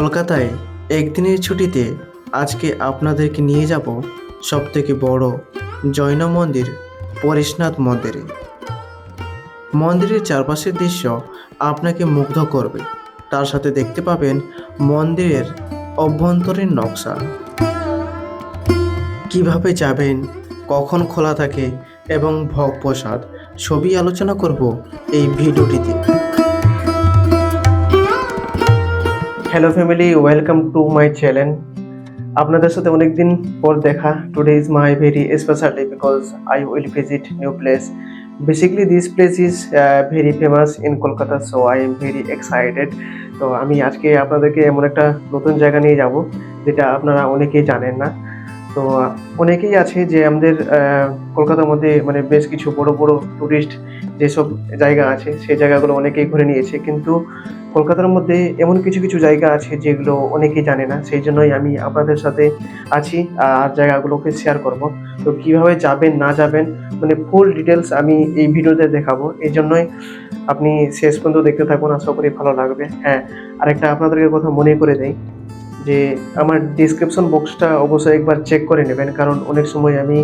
কলকাতায় একদিনের ছুটিতে আজকে আপনাদেরকে নিয়ে যাব সবথেকে বড় জৈন মন্দির, পরেশনাথ মন্দিরে। মন্দিরের চারপাশের দৃশ্য আপনাকে মুগ্ধ করবে। তার সাথে দেখতে পাবেন মন্দিরের অভ্যন্তরীণ নকশা। কীভাবে যাবেন, কখন খোলা থাকে এবং ভোগ প্রসাদ সবই আলোচনা করব এই ভিডিওটিতে। Hello family welcome to my channel আপনাদের সাথে অনেকদিন পর দেখা। Today is my very special day because I will visit new place basically this place is very famous in Kolkata so I am very excited তো আমি আজকে আপনাদেরকে এমন একটা নতুন জায়গা নিয়ে যাব, যেটা আপনারা অনেকেই জানেন না। তো অনেকেই আছে যে আমাদের কলকাতার মধ্যে মানে বেশ কিছু বড় বড় টুরিস্ট যেসব জায়গা আছে, সেই জায়গাগুলো অনেকেই ঘুরে নিয়েছে। কিন্তু কলকাতার মধ্যে এমন কিছু কিছু জায়গা আছে যেগুলো অনেকেই জানে না, সেই জন্যই আমি আপনাদের সাথে আছি আর জায়গাগুলোকে শেয়ার করব। তো কীভাবে যাবেন, না যাবেন মানে ফুল ডিটেলস আমি এই ভিডিওতে দেখাবো। এই জন্যই আপনি শেষ পর্যন্ত দেখতে থাকুন, আশা করি ভালো লাগবে। হ্যাঁ আরেকটা আপনাদেরকে কথা মনে করে দেই। যে আমার ডিসক্রিপশন বক্সটা অবশ্যই একবার চেক করে নেবেন, কারণ অনেক সময় আমি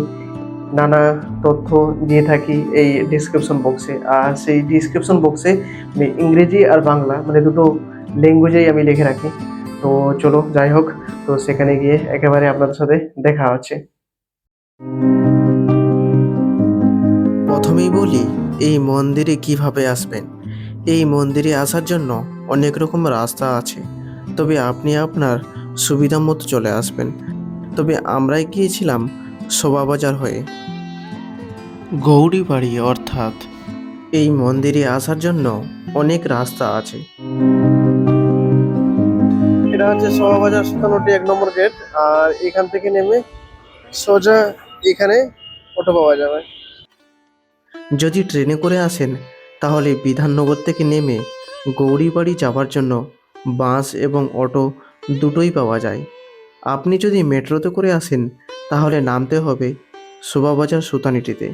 নানা তথ্য দিয়ে থাকি এই ডিসক্রিপশন বক্সে আর সেই ডিসক্রিপশন বক্সে আমি ইংরেজি আর বাংলা মানে দুটো ল্যাঙ্গুয়েজেই আমি লিখে রাখি। তো চলো, যাই হোক, তো সেখানে গিয়ে একেবারে আপনাদের সাথে দেখা হচ্ছে। প্রথমেই বলি, এই মন্দিরে কীভাবে আসবেন? এই মন্দিরে আসার জন্য অনেক রকম রাস্তা আছে। তবে আপনি আপনার সুবিধা মতো চলে আসবেন। তবে আমরাই গিয়েছিলাম শোভাবাজার হয়ে। গৌরী বাড়ি অর্থাৎ। এই মন্দিরে আসার জন্য অনেক রাস্তা আছে। এটা হচ্ছে শোভাবাজার সুতানোটি এক নম্বর গেট আর এখান থেকে নেমে সোজা এখানে অটো পাওয়া যাবে। যদি ট্রেনে করে আসেন তাহলে বিধাননগর থেকে নেমে গৌরীবাড়ি যাওয়ার জন্য বাস এবং অটো দুটোই পাওয়া যায়। আপনি যদি মেট্রোতে করে আসেন, তাহলে নামতে হবে শোভাবাজার সুতানিটিতে।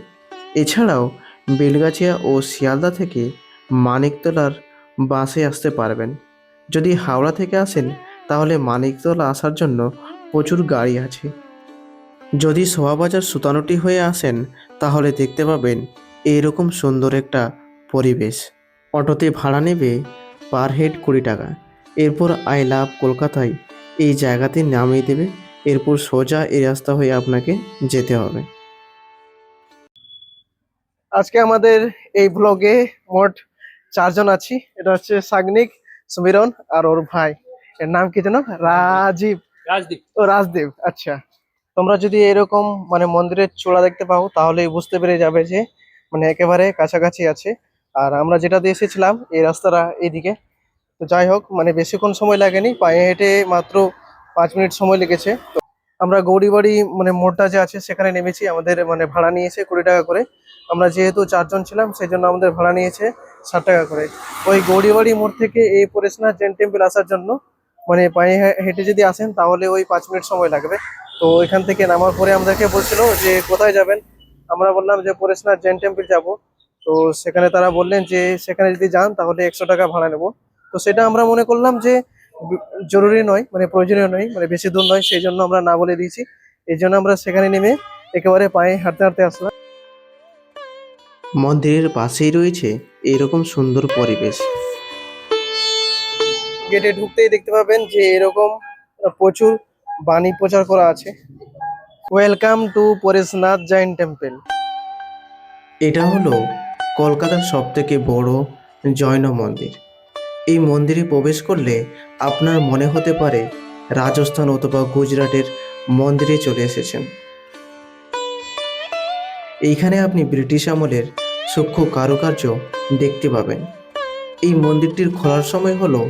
এছাড়াও বেলগাছিয়া ও শিয়ালদা থেকে মানিকতলার বাসে আসতে পারবেন। যদি হাওড়া থেকে আসেন, তাহলে মানিকতলা আসার জন্য প্রচুর গাড়ি আছে। যদি শোভাবাজার সুতানুটি হয়ে আসেন, তাহলে দেখতে পাবেন এইরকম সুন্দর একটা পরিবেশ। অটোতে ভাড়া নেবে পার হেড কুড়ি টাকা। এরপর আই লাভ কলকাতায়। এই জায়গাতে নামিয়ে দেবে। এরপর সোজা এই রাস্তা হয়ে আপনাকে যেতে হবে। আজকে আমাদের এই ব্লগে মোট চারজন আছি। এটা হচ্ছে সাগনিক সুমিরন আর ওর ভাই। এর নাম কি যেন? রাজীব। রাজদীপ। ও রাজদীপ। আচ্ছা। তোমরা যদি এরকম মানে মন্দিরের চূড়া দেখতে পাও তাহলে বুঝতে পেরে যাবে যে মানে একেবারে কাছাকাছি আছে। আর আমরা যেটা দিয়ে এসেছিলাম এই রাস্তাটা এইদিকে। তো যাই হোক মানে বেশিক্ষণ সময় লাগেনি, পায়ে হেঁটে মাত্র পাঁচ মিনিট সময় লেগেছে। তো আমরা গৌরীবাড়ি মানে মোড়টা যে আছে, সেখানে নেমেছি, আমাদের মানে ভাড়া নিয়েছে কুড়ি টাকা করে। আমরা যেহেতু চারজন ছিলাম সেই জন্য আমাদের ভাড়া নিয়েছে ষাট টাকা করে। ওই গৌরীবাড়ি মোড় থেকে এই পরেশনাথ জেন টেম্পল আসার জন্য মানে পায়ে হেঁটে যদি আসেন, তাহলে ওই পাঁচ মিনিট সময় লাগবে। তো এখান থেকে নামার পরে আমাদেরকে বলছিল যে, কোথায় যাবেন? আমরা বললাম যে, পরেশনাথ জৈন টেম্পল যাব। তো সেখানে তারা বললেন যে, সেখানে যদি যান, তাহলে একশো টাকা ভাড়া নেব। তো সেটা আমরা মনে করলাম যে জরুরি নয় মানে প্রয়োজনীয় নয় মানে বেশি দূর নয় সেই জন্য আমরা না বলে দিয়েছি। এই জন্য আমরা সেখানে নেমে একেবারে পায়ে হাঁটতে হাঁটতে আসলাম। মন্দিরের পাশেই রয়েছে এরকম সুন্দর পরিবেশ। গেটে ঢুকতেই দেখতে পাবেন যে এরকম প্রচুর বাণী প্রচার করা আছে। Welcome to Pareshnath Jain temple এটা হলো কলকাতার সব থেকে বড় জৈন মন্দির। এই মন্দিরে প্রবেশ করলে আপনার মনে হতে পারে রাজস্থান অথবা গুজরাটের মন্দিরে চলে এসেছেন। এইখানে আপনি ব্রিটিশ আমলের সূক্ষ্ম কারুকার্য দেখতে পাবেন। এই মন্দিরটির খোলার সময় হলো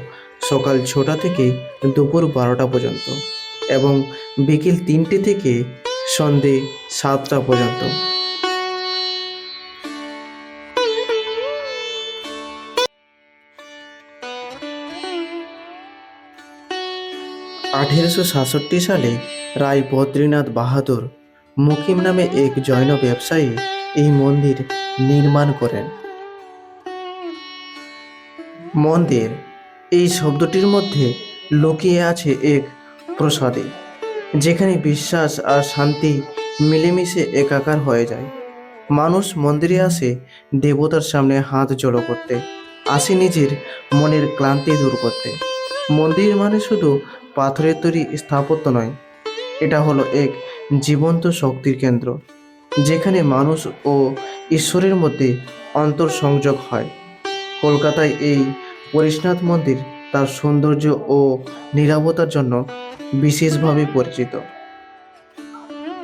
সকাল ছটা থেকে দুপুর বারোটা পর্যন্ত এবং বিকেল তিনটে থেকে সন্ধে সাতটা পর্যন্ত। আঠেরোশো সাতষট্টি সালে রায় বদ্রীনাথ বাহাদুর মুকিম নামে এক জৈন ব্যবসায়ী এই মন্দির নির্মাণ করেন। মন্দির, এই শব্দটির মধ্যে লুকিয়ে আছে এক প্রসাদে, যেখানে বিশ্বাস আর শান্তি মিলেমিশে একাকার হয়ে যায়। মানুষ মন্দিরে আসে দেবতার সামনে হাত জড়ো করতে, আসে নিজের মনের ক্লান্তি দূর করতে। মন্দির মানে শুধু পাথরের তৈরি স্থাপত্য নয়, এটা হলো এক জীবন্ত শক্তির কেন্দ্র, যেখানে মানুষ ও ঈশ্বরের মধ্যে অন্তর সংযোগ হয়। কলকাতায় এই পরিশনাথ মন্দির তার সৌন্দর্য ও নিরাপত্তার জন্য বিশেষভাবে পরিচিত।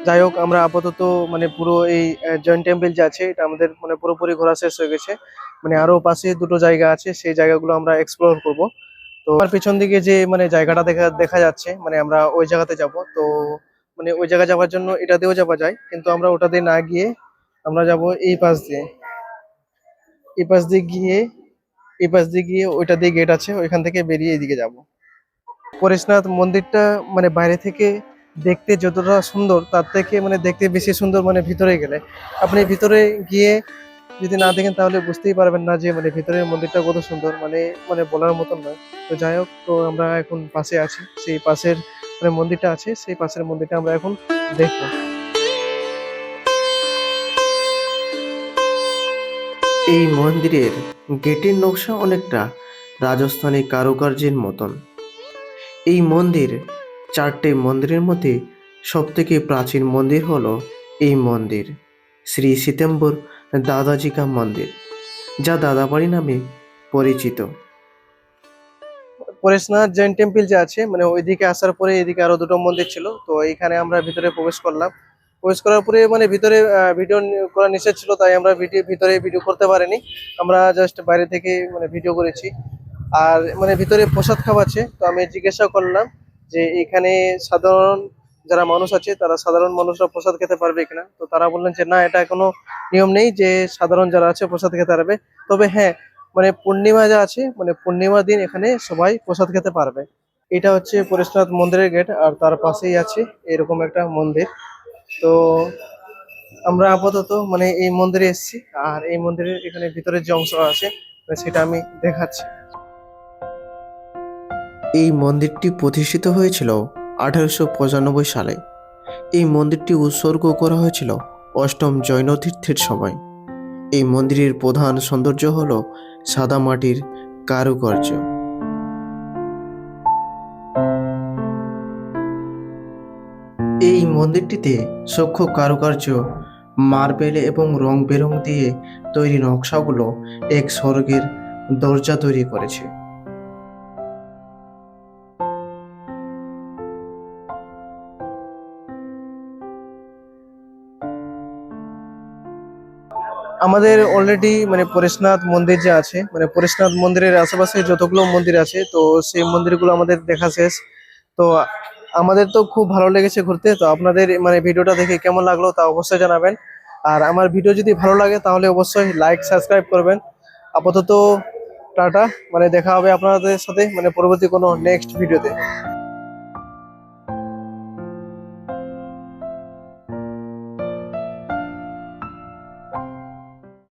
যাই হোক আমরা আপাতত মানে পুরো এই জয়েন্ট টেম্পল যে আছে, এটা আমাদের মানে পুরোপুরি ঘোরা শেষ হয়ে গেছে। মানে আরও পাশে দুটো জায়গা আছে, সেই জায়গাগুলো আমরা এক্সপ্লোর করব। তো আমার পিছন দিকে যে মানে জায়গাটা দেখা দেখা যাচ্ছে মানে আমরা ওই জায়গাতে যাব। তো মানে ওই জায়গা যাওয়ার জন্য এটা দিয়েও যাওয়া যায়, কিন্তু আমরা ওটা দিয়ে না গিয়ে আমরা যাব এই পাশ দিয়ে। এই পাশ দিয়ে গিয়ে, এই পাশ দিয়ে গিয়ে ওইটা দিয়ে গেট আছে, ওইখান থেকে বেরিয়ে এইদিকে যাব। পরেশনাথ মন্দিরটা মানে বাইরে থেকে দেখতে যতটা সুন্দর, তার থেকে মানে দেখতে বেশি সুন্দর মানে ভিতরে গেলে। আপনি ভিতরে গিয়ে যদি না দেখেন তাহলে বুঝতেই পারবেন না যে মানে ভিতরের মন্দিরটা কত সুন্দর মানে মানে বলার মতন নয়। তো যাই হোক, তো আমরা এখন পাশে আছি। সেই পাশের মানে মন্দিরটা আছে, সেই পাশের মন্দিরটা আমরা এখন দেখব। এই মন্দিরের গেটের নকশা অনেকটা রাজস্থানী কারুকার্যের মতন। এই মন্দির চারটে মন্দিরের মধ্যে সবথেকে প্রাচীন মন্দির হলো এই মন্দির। শ্রী সীতাম্বর দাদাজি কা মন্দির, যা দাদাবাড়ি নামে পরিচিত। পরেশনাথ জৈন টেম্পল যে আছে মানে ওইদিকে আসার পরে এদিকে আরও দুটো মন্দির ছিল, তো এইখানে আমরা ভিতরে প্রবেশ করলাম। প্রবেশ করার পরে মানে ভিতরে ভিডিও করা নিষেধ ছিল, তাই আমরা ভিডিও ভিতরে ভিডিও করতে পারিনি। আমরা জাস্ট বাইরে থেকে মানে ভিডিও করেছি। আর মানে ভিতরে প্রসাদ খাওয়াচ্ছে তো আমি জিজ্ঞাসা করলাম যে এখানে সাধারণ যারা মানুষ আছে, তারা সাধারণ মানুষরা প্রসাদ খেতে পারবে কিনা? তো তারা বললেন যে, না, এটা কোনো নিয়ম নেই যে সাধারণ যারা আছে প্রসাদ খেতে পারবে। তবে হ্যাঁ মানে পূর্ণিমা যা আছে মানে পূর্ণিমা দিন এখানে সবাই প্রসাদ খেতে পারবে। এটা হচ্ছে পরেশনাথ মন্দিরের গেট, আর তার পাশেই আছে এরকম একটা মন্দির। তো আমরা আপাতত মানে এই মন্দিরে এসেছি, আর এই মন্দিরের এখানে ভিতরে যে অংশ আছে মানে সেটা আমি দেখাচ্ছি। এই মন্দিরটি প্রতিষ্ঠিত হয়েছিল আঠারোশো পঁচানব্বই সালে এই মন্দিরটি উৎসর্গ করা হয়েছিল অষ্টম জৈন তীর্থের সময়। এই মন্দিরের প্রধান সৌন্দর্য হল সাদা মাটির কারুকার্য। এই মন্দিরটিতে সূক্ষ্ম কারুকার্য, মার্বেল এবং রং বেরং দিয়ে তৈরি নকশাগুলো এক স্বর্গের দরজা তৈরি করেছে। আমাদের অলরেডি মানে পরেশনাথ মন্দির যে আছে মানে পরেশনাথ মন্দিরের আশেপাশে যতগুলো মন্দির আছে, তো সেই মন্দিরগুলো আমাদের দেখা শেষ। তো আমাদের তো খুব ভালো লেগেছে ঘুরতে, তো আপনাদের মানে ভিডিওটা দেখে কেমন লাগল তা অবশ্যই জানাবেন। আর আমার ভিডিও যদি ভালো লাগে তাহলে অবশ্যই লাইক সাবস্ক্রাইব করবেন। আপাতত টাটা মানে দেখা হবে আপনাদের সাথে মানে পরবর্তী কোনো নেক্সট ভিডিওতে